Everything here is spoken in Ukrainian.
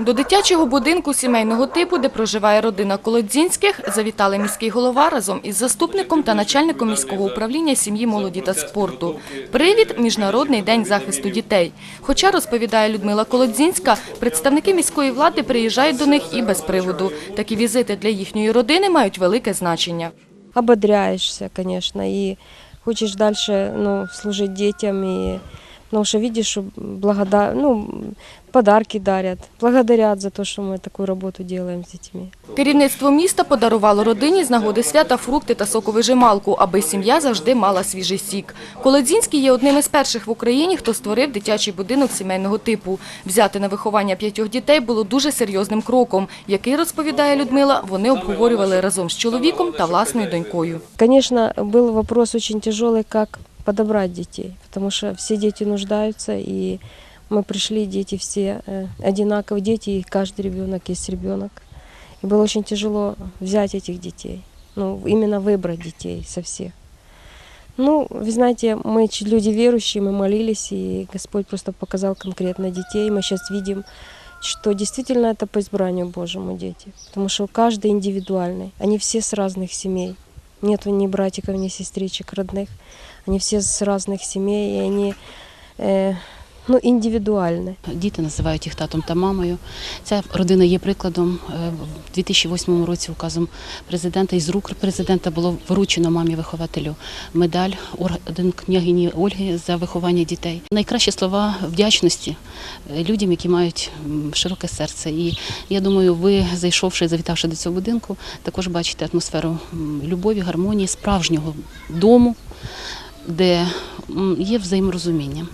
До дитячого будинку сімейного типу, де проживає родина Колодзінських, завітали міський голова разом із заступником та начальником міського управління сім'ї, молоді та спорту. Привід – Міжнародний день захисту дітей. Хоча, розповідає Людмила Колодзінська, представники міської влади приїжджають до них і без приводу. Такі візити для їхньої родини мають велике значення. ободряешься, конечно, и хочешь дальше ну, служить детям, и, потому что видишь, что благода... ну, подарки дарят, благодарят за то, что мы такую работу делаем с детьми. Керівництво міста подарувало родині з нагоди свята фрукти та соковижималку, аби сім'я завжди мала свіжий сік. Колодзінський є одним із перших в Україні, хто створив дитячий будинок сімейного типу. Взяти на виховання п'ятьох дітей було дуже серйозним кроком, який, розповідає Людмила, вони обговорювали разом з чоловіком та власною донькою. Конечно, был вопрос очень тяжелый, как подобрать детей, потому что все дети нуждаются, и мы пришли, дети все э, одинаковые, дети, и каждый ребенок есть ребенок. И было очень тяжело взять этих детей, ну, именно выбрать детей со всех. Ну, вы знаете, мы люди верующие, мы молились, и Господь просто показал конкретно детей. Мы сейчас видим, что действительно это по избранию Божьему дети, потому что каждый индивидуальный, они все с разных семей. Нету ни братиков, ни сестричек родных. Они все с разных семей, и они э, ну, индивидуальны. Діти називають їх татом та мамою. Ця родина є прикладом. Е, В 2008 році указом президента із рук президента було вручено мамі-вихователю медаль орден княгині Ольги за виховання дітей. Найкращі слова вдячності е, людям, які мають широке серце. І я думаю, ви, зайшовши, завітавши до цього будинку, також бачите атмосферу любові, гармонії, справжнього дому, де є взаєморозуміння.